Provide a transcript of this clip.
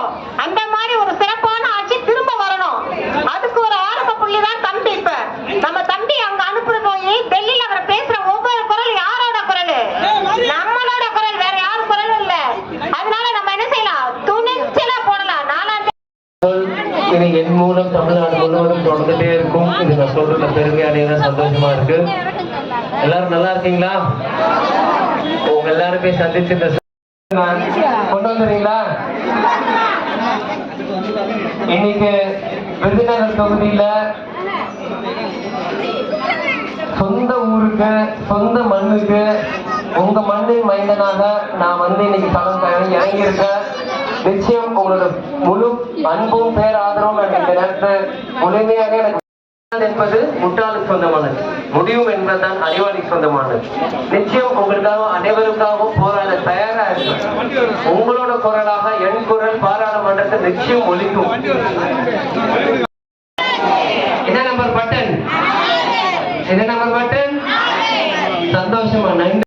முடியும் அந்த மாதிரி ஒரு சிறப்பான ஆட்சி திரும்ப வரணும். அதுக்கு ஒரு ஆரம்ப புள்ளி தான் தம்பி இப்ப. நம்ம தம்பி அங்க அனுப்புற போய் டெல்லியில அவரை பேசுற ஒவ்வொரு குரல் யாரோட குரல்? நம்மளோட குரல் வேற யாரும் குரல் இல்ல. அதனால நம்ம என்ன செய்யலாம்? துணிச்சலா போடலாம். நாலாம் இது என் மூலம் தமிழ்நாடு முழுவதும் தொடர்ந்துட்டே இருக்கும். இது நான் சொல்றது பெருமையான சந்தோஷமா இருக்கு. எல்லாரும் நல்லா இருக்கீங்களா? உங்க எல்லாருமே சந்திச்சு இந்த கொண்டு வந்துடுறீங்களா இன்னைக்கு விருதுநகர் தொகுதியில சொந்த ஊருக்கு சொந்த மண்ணுக்கு உங்க மண்ணின் மைந்தனாக நான் வந்து இன்னைக்கு தளம் இறங்கியிருக்கேன். நிச்சயம் உங்களோட முழு அன்பும் பேராதரவும் எனக்கு இந்த நேரத்தில் முழுமையாக எனக்கு என்பது முட்டாளுக்கு சொந்தமானது. முடியும் என்பதுதான் அறிவாளிக்கு சொந்தமானது. நிச்சயம் உங்களுக்காக அனைவருக்காகவும் போராட தயாரா இருக்கு உங்களோட குரலாக என் குரல் பட்டு நிச்சயம் ஒழிக்கும். என்ன நம்பர் பட்டன்? என்ன நம்பர் பட்டன்? சந்தோஷமா நன்றி.